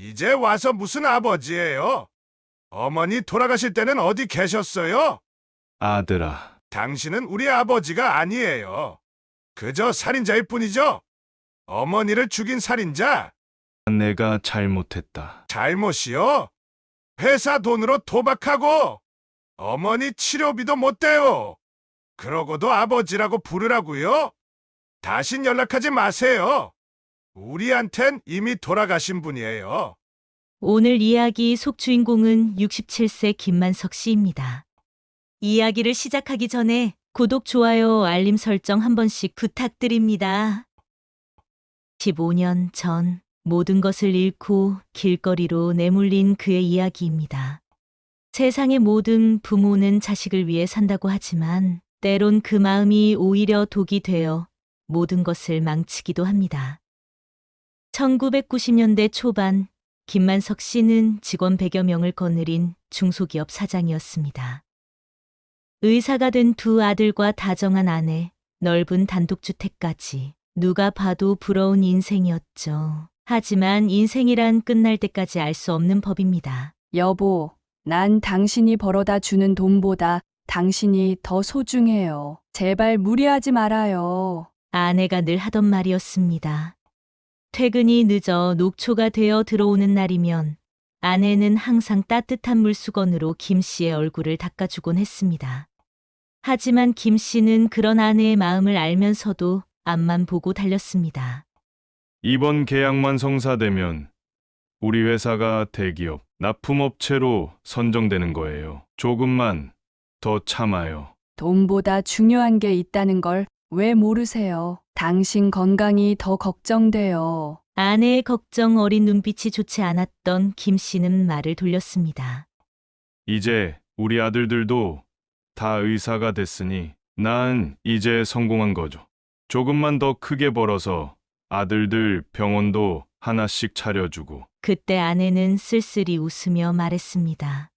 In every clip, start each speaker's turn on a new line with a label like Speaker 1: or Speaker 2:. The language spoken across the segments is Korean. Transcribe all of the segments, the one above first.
Speaker 1: 이제 와서 무슨 아버지예요? 어머니 돌아가실 때는 어디 계셨어요?
Speaker 2: 아들아,
Speaker 1: 당신은 우리 아버지가 아니에요. 그저 살인자일 뿐이죠. 어머니를 죽인 살인자,
Speaker 2: 내가 잘못했다.
Speaker 1: 잘못이요? 회사 돈으로 도박하고 어머니 치료비도 못 대요. 그러고도 아버지라고 부르라고요? 다신 연락하지 마세요. 우리한텐 이미 돌아가신 분이에요.
Speaker 3: 오늘 이야기 속주인공은 67세 김만석 씨입니다. 이야기를 시작하기 전에 구독, 좋아요, 알림 설정 한 번씩 부탁드립니다. 15년 전 모든 것을 잃고 길거리로 내몰린 그의 이야기입니다. 세상의 모든 부모는 자식을 위해 산다고 하지만 때론 그 마음이 오히려 독이 되어 모든 것을 망치기도 합니다. 1990년대 초반 김만석 씨는 직원 100여 명을 거느린 중소기업 사장이었습니다. 의사가 된 두 아들과 다정한 아내, 넓은 단독주택까지 누가 봐도 부러운 인생이었죠. 하지만 인생이란 끝날 때까지 알 수 없는 법입니다.
Speaker 4: 여보, 난 당신이 벌어다 주는 돈보다 당신이 더 소중해요. 제발 무리하지 말아요.
Speaker 3: 아내가 늘 하던 말이었습니다. 퇴근이 늦어 녹초가 되어 들어오는 날이면 아내는 항상 따뜻한 물수건으로 김 씨의 얼굴을 닦아주곤 했습니다. 하지만 김 씨는 그런 아내의 마음을 알면서도 앞만 보고 달렸습니다.
Speaker 2: 이번 계약만 성사되면 우리 회사가 대기업 납품업체로 선정되는 거예요. 조금만 더 참아요.
Speaker 4: 돈보다 중요한 게 있다는 걸 왜 모르세요? 당신 건강이 더 걱정돼요.
Speaker 3: 아내의 걱정 어린 눈빛이 좋지 않았던 김 씨는 말을 돌렸습니다.
Speaker 2: 이제 우리 아들들도 다 의사가 됐으니 난 이제 성공한 거죠. 조금만 더 크게 벌어서 아들들 병원도 하나씩 차려주고
Speaker 3: 그때 아내는 쓸쓸히 웃으며 말했습니다.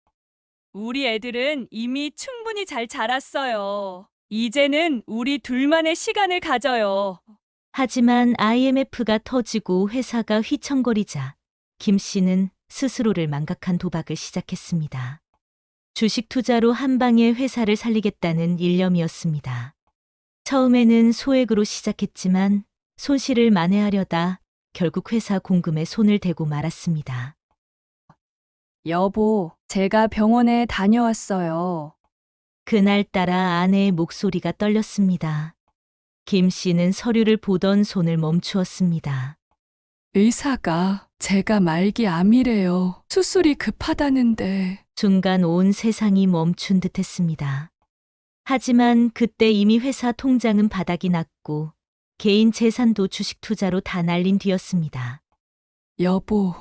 Speaker 4: 우리 애들은 이미 충분히 잘 자랐어요. 이제는 우리 둘만의 시간을 가져요.
Speaker 3: 하지만 IMF가 터지고 회사가 휘청거리자 김 씨는 스스로를 망각한 도박을 시작했습니다. 주식 투자로 한 방에 회사를 살리겠다는 일념이었습니다. 처음에는 소액으로 시작했지만 손실을 만회하려다 결국 회사 공금에 손을 대고 말았습니다.
Speaker 4: 여보, 제가 병원에 다녀왔어요.
Speaker 3: 그날따라 아내의 목소리가 떨렸습니다. 김 씨는 서류를 보던 손을 멈추었습니다.
Speaker 4: 의사가 제가 말기 암이래요. 수술이 급하다는데.
Speaker 3: 순간 온 세상이 멈춘 듯 했습니다. 하지만 그때 이미 회사 통장은 바닥이 났고 개인 재산도 주식 투자로 다 날린 뒤였습니다.
Speaker 4: 여보,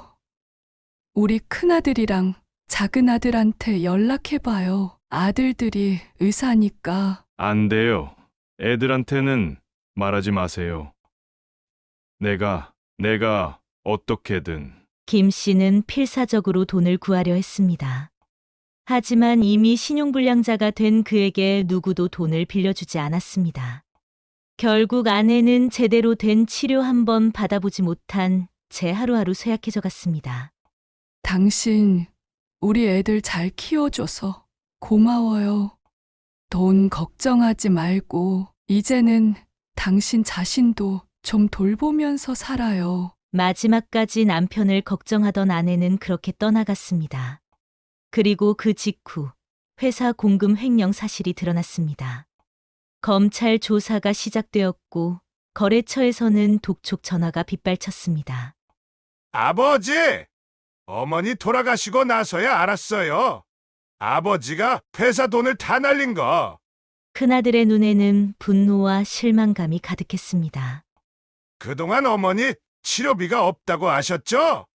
Speaker 4: 우리 큰아들이랑 작은아들한테 연락해봐요. 아들들이 의사니까.
Speaker 2: 안 돼요. 애들한테는 말하지 마세요. 내가, 내가 어떻게든
Speaker 3: 김 씨는 필사적으로 돈을 구하려 했습니다. 하지만 이미 신용불량자가 된 그에게 누구도 돈을 빌려주지 않았습니다. 결국 아내는 제대로 된 치료 한 번 받아보지 못한 제 하루하루 쇠약해져 갔습니다.
Speaker 4: 당신, 우리 애들 잘 키워줘서 고마워요. 돈 걱정하지 말고, 이제는 당신 자신도 좀 돌보면서 살아요.
Speaker 3: 마지막까지 남편을 걱정하던 아내는 그렇게 떠나갔습니다. 그리고 그 직후 회사 공금 횡령 사실이 드러났습니다. 검찰 조사가 시작되었고 거래처에서는 독촉 전화가 빗발쳤습니다.
Speaker 1: 아버지! 어머니 돌아가시고 나서야 알았어요. 아버지가 회사 돈을 다 날린 거.
Speaker 3: 큰아들의 눈에는 분노와 실망감이 가득했습니다.
Speaker 1: 그동안 어머니 치료비가 없다고 아셨죠?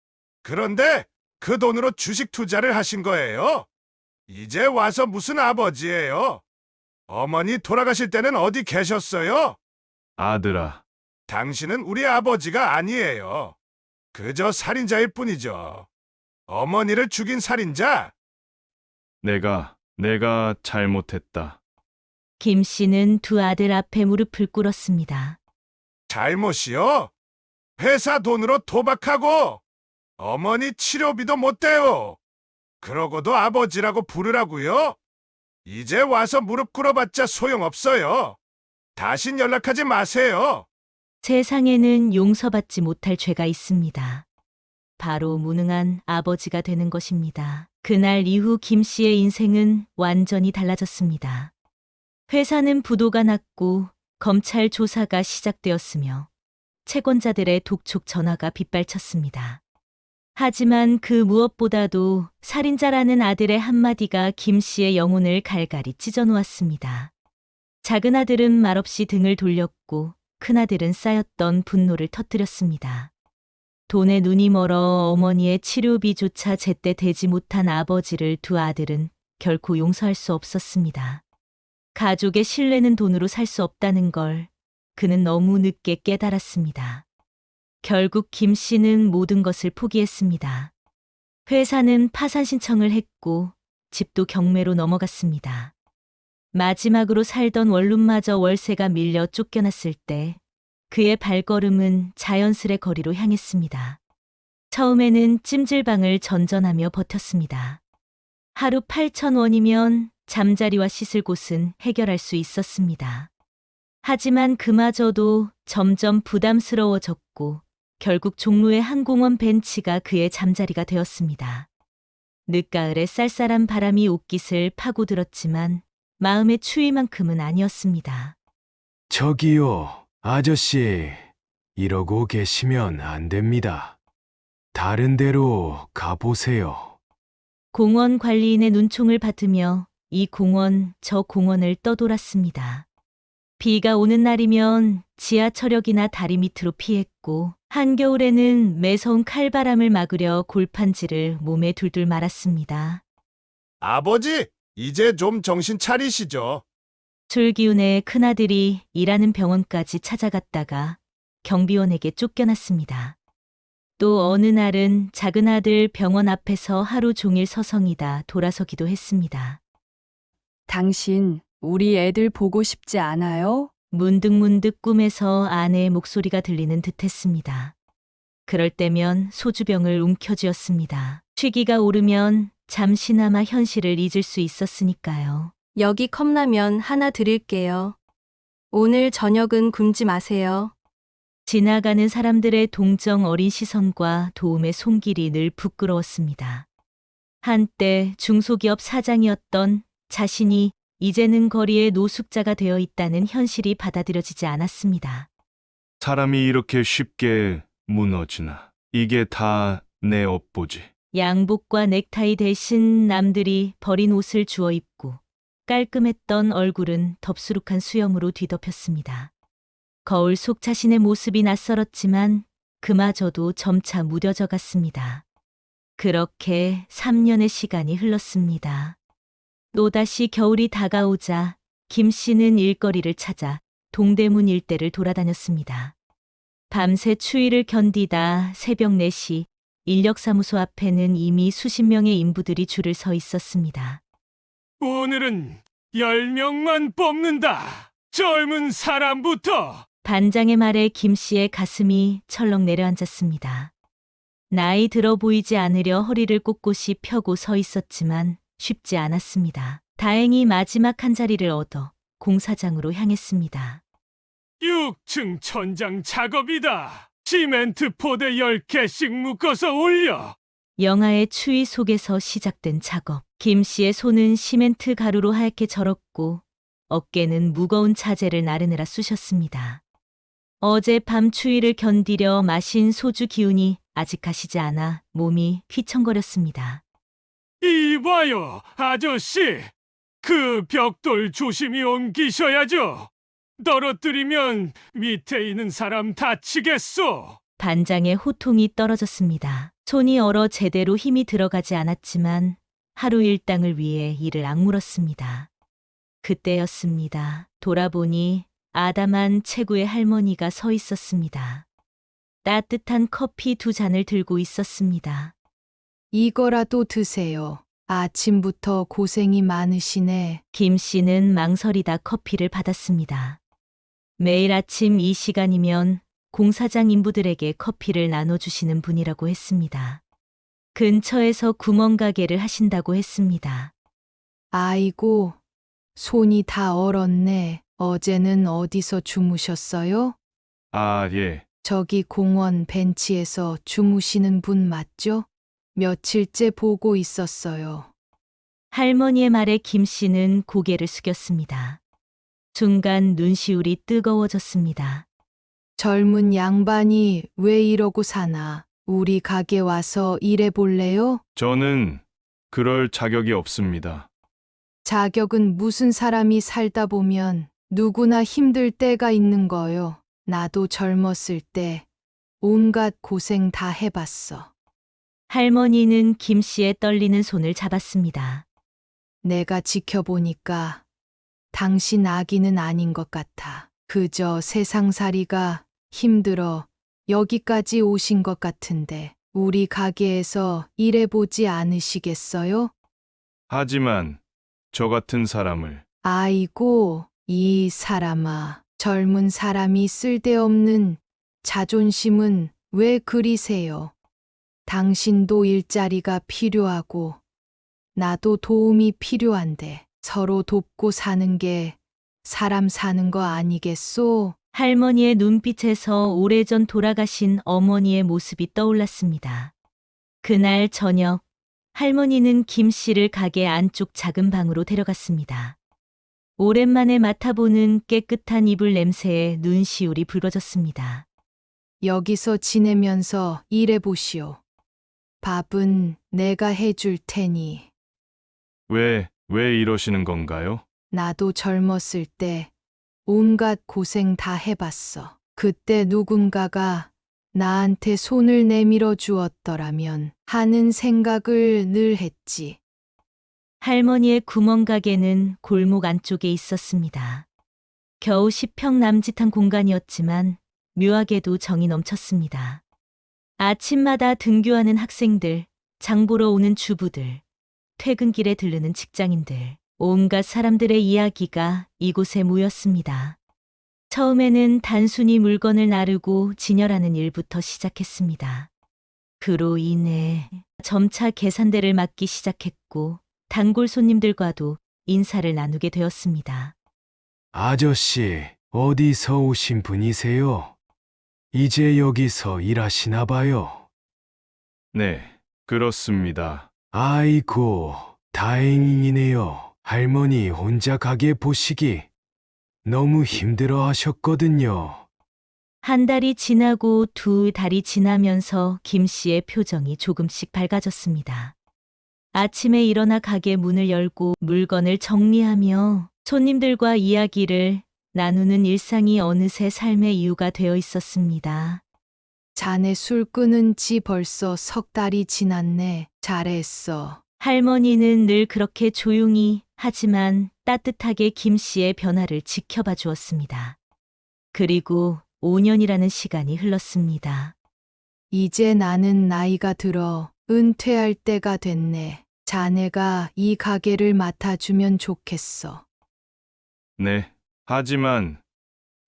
Speaker 1: 그런데 그 돈으로 주식 투자를 하신 거예요. 이제 와서 무슨 아버지예요? 어머니 돌아가실 때는 어디 계셨어요?
Speaker 2: 아들아,
Speaker 1: 당신은 우리 아버지가 아니에요. 그저 살인자일 뿐이죠. 어머니를 죽인 살인자?
Speaker 2: 내가, 내가 잘못했다.
Speaker 3: 김 씨는 두 아들 앞에 무릎을 꿇었습니다.
Speaker 1: 잘못이요? 회사 돈으로 도박하고 어머니 치료비도 못 대요. 그러고도 아버지라고 부르라고요? 이제 와서 무릎 꿇어봤자 소용없어요. 다신 연락하지 마세요.
Speaker 3: 세상에는 용서받지 못할 죄가 있습니다. 바로 무능한 아버지가 되는 것입니다. 그날 이후 김 씨의 인생은 완전히 달라졌습니다. 회사는 부도가 났고 검찰 조사가 시작되었으며 채권자들의 독촉 전화가 빗발쳤습니다. 하지만 그 무엇보다도 살인자라는 아들의 한마디가 김 씨의 영혼을 갈갈이 찢어놓았습니다. 작은 아들은 말없이 등을 돌렸고 큰아들은 쌓였던 분노를 터뜨렸습니다. 돈에 눈이 멀어 어머니의 치료비조차 제때 대지 못한 아버지를 두 아들은 결코 용서할 수 없었습니다. 가족의 신뢰는 돈으로 살 수 없다는 걸 그는 너무 늦게 깨달았습니다. 결국 김 씨는 모든 것을 포기했습니다. 회사는 파산 신청을 했고 집도 경매로 넘어갔습니다. 마지막으로 살던 원룸마저 월세가 밀려 쫓겨났을 때 그의 발걸음은 자연스레 거리로 향했습니다. 처음에는 찜질방을 전전하며 버텼습니다. 하루 8천 원이면 잠자리와 씻을 곳은 해결할 수 있었습니다. 하지만 그마저도 점점 부담스러워졌고 결국 종로의 항공원 벤치가 그의 잠자리가 되었습니다. 늦가을에 쌀쌀한 바람이 옷깃을 파고들었지만 마음의 추위만큼은 아니었습니다.
Speaker 5: 저기요, 아저씨. 이러고 계시면 안 됩니다. 다른 데로 가보세요.
Speaker 3: 공원 관리인의 눈총을 받으며 이 공원 저 공원을 떠돌았습니다. 비가 오는 날이면 지하철역이나 다리 밑으로 피했고 한겨울에는 매서운 칼바람을 막으려 골판지를 몸에 둘둘 말았습니다.
Speaker 1: 아버지, 이제 좀 정신 차리시죠.
Speaker 3: 술기운의 큰아들이 일하는 병원까지 찾아갔다가 경비원에게 쫓겨났습니다. 또 어느 날은 작은 아들 병원 앞에서 하루 종일 서성이다 돌아서기도 했습니다.
Speaker 4: 당신, 우리 애들 보고 싶지 않아요?
Speaker 3: 문득문득 꿈에서 아내의 목소리가 들리는 듯 했습니다. 그럴 때면 소주병을 움켜쥐었습니다. 취기가 오르면 잠시나마 현실을 잊을 수 있었으니까요.
Speaker 6: 여기 컵라면 하나 드릴게요. 오늘 저녁은 굶지 마세요.
Speaker 3: 지나가는 사람들의 동정 어린 시선과 도움의 손길이 늘 부끄러웠습니다. 한때 중소기업 사장이었던 자신이 이제는 거리의 노숙자가 되어 있다는 현실이 받아들여지지 않았습니다.
Speaker 2: 사람이 이렇게 쉽게 무너지나. 이게 다 내 업보지.
Speaker 3: 양복과 넥타이 대신 남들이 버린 옷을 주워 입고 깔끔했던 얼굴은 덥수룩한 수염으로 뒤덮였습니다. 거울 속 자신의 모습이 낯설었지만 그마저도 점차 무뎌져 갔습니다. 그렇게 3년의 시간이 흘렀습니다. 또다시 겨울이 다가오자 김 씨는 일거리를 찾아 동대문 일대를 돌아다녔습니다. 밤새 추위를 견디다 새벽 4시 인력사무소 앞에는 이미 수십 명의 인부들이 줄을 서 있었습니다.
Speaker 7: 오늘은 열명만 뽑는다. 젊은 사람부터.
Speaker 3: 반장의 말에 김 씨의 가슴이 철렁 내려앉았습니다. 나이 들어 보이지 않으려 허리를 꼿꼿이 펴고 서 있었지만 쉽지 않았습니다. 다행히 마지막 한 자리를 얻어 공사장으로 향했습니다.
Speaker 7: 6층 천장 작업이다. 시멘트 포대 10개씩 묶어서 올려.
Speaker 3: 영하의 추위 속에서 시작된 작업. 김 씨의 손은 시멘트 가루로 하얗게 절었고 어깨는 무거운 자재를 나르느라 쑤셨습니다. 어제 밤 추위를 견디려 마신 소주 기운이 아직 가시지 않아 몸이 휘청거렸습니다.
Speaker 7: 이봐요, 아저씨. 그 벽돌 조심히 옮기셔야죠. 떨어뜨리면 밑에 있는 사람 다치겠소.
Speaker 3: 반장의 호통이 떨어졌습니다. 손이 얼어 제대로 힘이 들어가지 않았지만 하루 일당을 위해 이를 악물었습니다. 그때였습니다. 돌아보니 아담한 체구의 할머니가 서 있었습니다. 따뜻한 커피 두 잔을 들고 있었습니다.
Speaker 8: 이거라도 드세요. 아침부터 고생이 많으시네.
Speaker 3: 김 씨는 망설이다 커피를 받았습니다. 매일 아침 이 시간이면 공사장 인부들에게 커피를 나눠주시는 분이라고 했습니다. 근처에서 구멍가게를 하신다고 했습니다.
Speaker 8: 아이고, 손이 다 얼었네. 어제는 어디서 주무셨어요?
Speaker 2: 아, 예.
Speaker 8: 저기 공원 벤치에서 주무시는 분 맞죠? 며칠째 보고 있었어요.
Speaker 3: 할머니의 말에 김 씨는 고개를 숙였습니다. 순간 눈시울이 뜨거워졌습니다.
Speaker 8: 젊은 양반이 왜 이러고 사나? 우리 가게 와서 일해 볼래요?
Speaker 2: 저는 그럴 자격이 없습니다.
Speaker 8: 자격은 무슨 사람이 살다 보면 누구나 힘들 때가 있는 거요. 나도 젊었을 때 온갖 고생 다 해봤어.
Speaker 3: 할머니는 김 씨의 떨리는 손을 잡았습니다.
Speaker 8: 내가 지켜보니까 당신 아기는 아닌 것 같아. 그저 세상살이가 힘들어 여기까지 오신 것 같은데 우리 가게에서 일해보지 않으시겠어요?
Speaker 2: 하지만 저 같은 사람을
Speaker 8: 아이고, 이 사람아. 젊은 사람이 쓸데없는 자존심은 왜 그리세요? 당신도 일자리가 필요하고, 나도 도움이 필요한데, 서로 돕고 사는 게 사람 사는 거 아니겠소?
Speaker 3: 할머니의 눈빛에서 오래전 돌아가신 어머니의 모습이 떠올랐습니다. 그날 저녁, 할머니는 김 씨를 가게 안쪽 작은 방으로 데려갔습니다. 오랜만에 맡아보는 깨끗한 이불 냄새에 눈시울이 붉어졌습니다.
Speaker 8: 여기서 지내면서 일해보시오. 밥은 내가 해줄 테니.
Speaker 2: 왜, 왜 이러시는 건가요?
Speaker 8: 나도 젊었을 때 온갖 고생 다 해봤어. 그때 누군가가 나한테 손을 내밀어 주었더라면 하는 생각을 늘 했지.
Speaker 3: 할머니의 구멍가게는 골목 안쪽에 있었습니다. 겨우 10평 남짓한 공간이었지만 묘하게도 정이 넘쳤습니다. 아침마다 등교하는 학생들, 장보러 오는 주부들, 퇴근길에 들르는 직장인들, 온갖 사람들의 이야기가 이곳에 모였습니다. 처음에는 단순히 물건을 나르고 진열하는 일부터 시작했습니다. 그로 인해 점차 계산대를 맡기 시작했고 단골 손님들과도 인사를 나누게 되었습니다.
Speaker 5: 아저씨, 어디서 오신 분이세요? 이제 여기서 일하시나 봐요.
Speaker 2: 네, 그렇습니다.
Speaker 5: 아이고, 다행이네요. 할머니 혼자 가게 보시기 너무 힘들어 하셨거든요.
Speaker 3: 한 달이 지나고 두 달이 지나면서 김 씨의 표정이 조금씩 밝아졌습니다. 아침에 일어나 가게 문을 열고 물건을 정리하며 손님들과 이야기를 나누는 일상이 어느새 삶의 이유가 되어 있었습니다.
Speaker 8: 자네 술 끊은 지 벌써 석 달이 지났네. 잘했어.
Speaker 3: 할머니는 늘 그렇게 조용히 하지만 따뜻하게 김 씨의 변화를 지켜봐 주었습니다. 그리고 5년이라는 시간이 흘렀습니다.
Speaker 8: 이제 나는 나이가 들어 은퇴할 때가 됐네. 자네가 이 가게를 맡아주면 좋겠어.
Speaker 2: 네. 하지만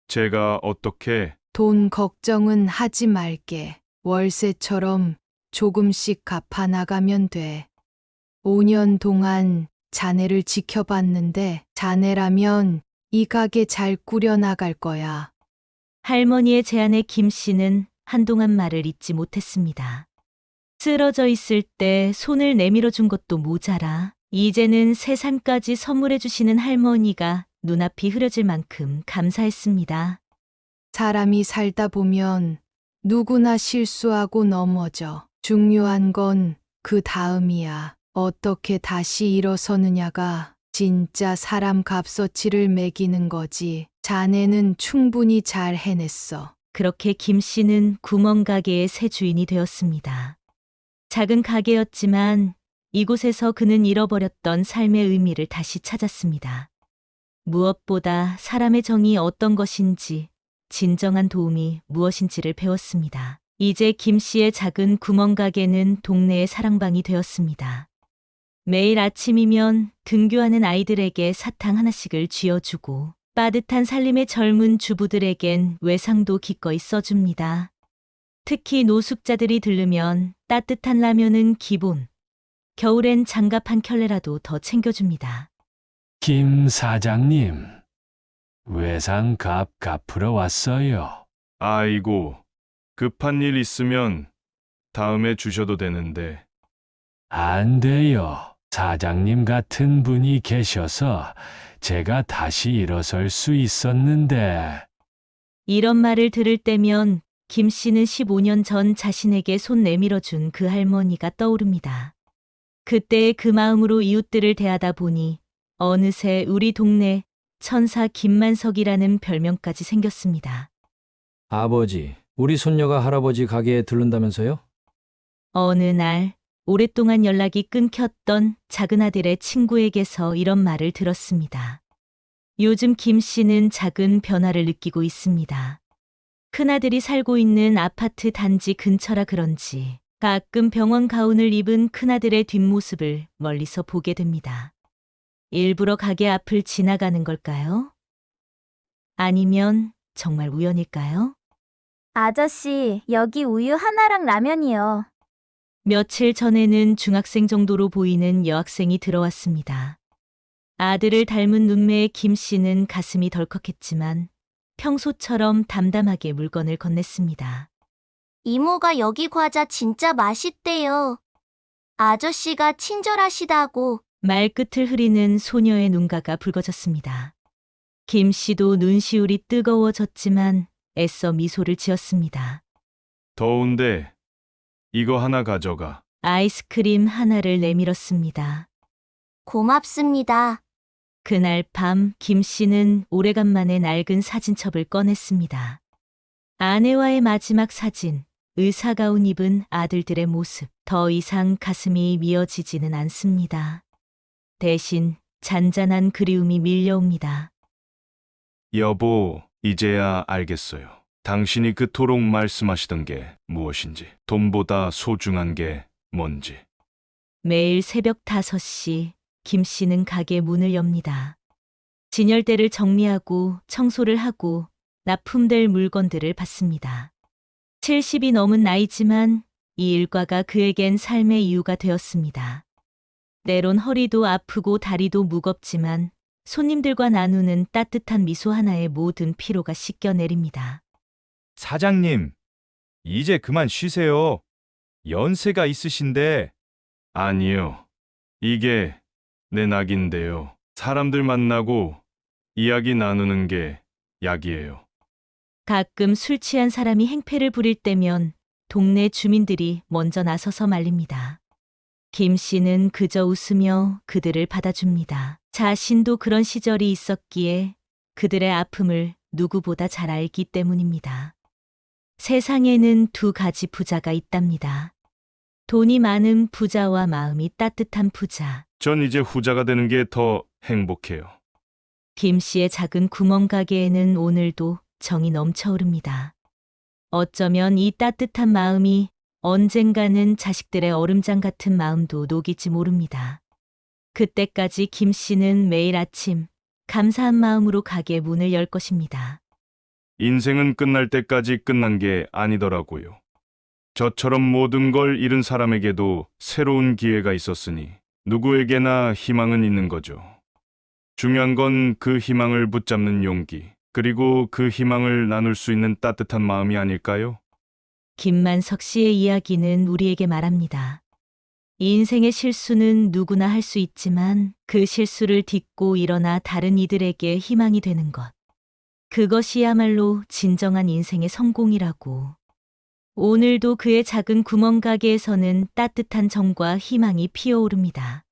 Speaker 2: 제가 어떻게
Speaker 8: 돈 걱정은 하지 말게. 월세처럼 조금씩 갚아 나가면 돼. 5년 동안 자네를 지켜봤는데 자네라면 이 가게 잘 꾸려 나갈 거야.
Speaker 3: 할머니의 제안에 김 씨는 한동안 말을 잇지 못했습니다. 쓰러져 있을 때 손을 내밀어 준 것도 모자라 이제는 새 삶까지 선물해 주시는 할머니가 눈앞이 흐려질 만큼 감사했습니다.
Speaker 8: 사람이 살다 보면 누구나 실수하고 넘어져. 중요한 건 그 다음이야. 어떻게 다시 일어서느냐가 진짜 사람 값어치를 매기는 거지. 자네는 충분히 잘 해냈어.
Speaker 3: 그렇게 김 씨는 구멍가게의 새 주인이 되었습니다. 작은 가게였지만 이곳에서 그는 잃어버렸던 삶의 의미를 다시 찾았습니다. 무엇보다 사람의 정이 어떤 것인지, 진정한 도움이 무엇인지를 배웠습니다. 이제 김 씨의 작은 구멍가게는 동네의 사랑방이 되었습니다. 매일 아침이면 등교하는 아이들에게 사탕 하나씩을 쥐어주고 빠듯한 살림의 젊은 주부들에겐 외상도 기꺼이 써줍니다. 특히 노숙자들이 들르면 따뜻한 라면은 기본. 겨울엔 장갑 한 켤레라도 더 챙겨줍니다.
Speaker 5: 김 사장님, 외상 값 갚으러 왔어요.
Speaker 2: 아이고, 급한 일 있으면 다음에 주셔도 되는데.
Speaker 5: 안 돼요. 사장님 같은 분이 계셔서 제가 다시 일어설 수 있었는데.
Speaker 3: 이런 말을 들을 때면 김 씨는 15년 전 자신에게 손 내밀어 준 그 할머니가 떠오릅니다. 그때의 그 마음으로 이웃들을 대하다 보니 어느새 우리 동네 천사 김만석이라는 별명까지 생겼습니다.
Speaker 9: 아버지, 우리 손녀가 할아버지 가게에 들른다면서요?
Speaker 3: 어느 날 오랫동안 연락이 끊겼던 작은 아들의 친구에게서 이런 말을 들었습니다. 요즘 김 씨는 작은 변화를 느끼고 있습니다. 큰아들이 살고 있는 아파트 단지 근처라 그런지 가끔 병원 가운을 입은 큰아들의 뒷모습을 멀리서 보게 됩니다. 일부러 가게 앞을 지나가는 걸까요? 아니면 정말 우연일까요?
Speaker 10: 아저씨, 여기 우유 하나랑 라면이요.
Speaker 3: 며칠 전에는 중학생 정도로 보이는 여학생이 들어왔습니다. 아들을 닮은 눈매의 김 씨는 가슴이 덜컥했지만 평소처럼 담담하게 물건을 건넸습니다.
Speaker 10: 이모가 여기 과자 진짜 맛있대요. 아저씨가 친절하시다고.
Speaker 3: 말끝을 흐리는 소녀의 눈가가 붉어졌습니다. 김 씨도 눈시울이 뜨거워졌지만 애써 미소를 지었습니다.
Speaker 2: 더운데 이거 하나 가져가.
Speaker 3: 아이스크림 하나를 내밀었습니다.
Speaker 10: 고맙습니다.
Speaker 3: 그날 밤 김 씨는 오래간만에 낡은 사진첩을 꺼냈습니다. 아내와의 마지막 사진, 의사가운 입은 아들들의 모습, 더 이상 가슴이 미어지지는 않습니다. 대신 잔잔한 그리움이 밀려옵니다.
Speaker 2: 여보, 이제야 알겠어요. 당신이 그토록 말씀하시던 게 무엇인지, 돈보다 소중한 게 뭔지.
Speaker 3: 매일 새벽 5시 김 씨는 가게 문을 엽니다. 진열대를 정리하고 청소를 하고 납품될 물건들을 받습니다. 70이 넘은 나이지만 이 일과가 그에겐 삶의 이유가 되었습니다. 때론 허리도 아프고 다리도 무겁지만 손님들과 나누는 따뜻한 미소 하나에 모든 피로가 씻겨 내립니다.
Speaker 11: 사장님, 이제 그만 쉬세요. 연세가 있으신데
Speaker 2: 아니요. 이게 내 낙인데요. 사람들 만나고 이야기 나누는 게 약이에요.
Speaker 3: 가끔 술 취한 사람이 행패를 부릴 때면 동네 주민들이 먼저 나서서 말립니다. 김 씨는 그저 웃으며 그들을 받아줍니다. 자신도 그런 시절이 있었기에 그들의 아픔을 누구보다 잘 알기 때문입니다. 세상에는 두 가지 부자가 있답니다. 돈이 많은 부자와 마음이 따뜻한 부자.
Speaker 2: 전 이제 후자가 되는 게 더 행복해요.
Speaker 3: 김 씨의 작은 구멍 가게에는 오늘도 정이 넘쳐 오릅니다. 어쩌면 이 따뜻한 마음이 언젠가는 자식들의 얼음장 같은 마음도 녹일지 모릅니다. 그때까지 김 씨는 매일 아침 감사한 마음으로 가게 문을 열 것입니다.
Speaker 2: 인생은 끝날 때까지 끝난 게 아니더라고요. 저처럼 모든 걸 잃은 사람에게도 새로운 기회가 있었으니 누구에게나 희망은 있는 거죠. 중요한 건 그 희망을 붙잡는 용기, 그리고 그 희망을 나눌 수 있는 따뜻한 마음이 아닐까요?
Speaker 3: 김만석 씨의 이야기는 우리에게 말합니다. 인생의 실수는 누구나 할 수 있지만 그 실수를 딛고 일어나 다른 이들에게 희망이 되는 것. 그것이야말로 진정한 인생의 성공이라고. 오늘도 그의 작은 구멍가게에서는 따뜻한 정과 희망이 피어오릅니다.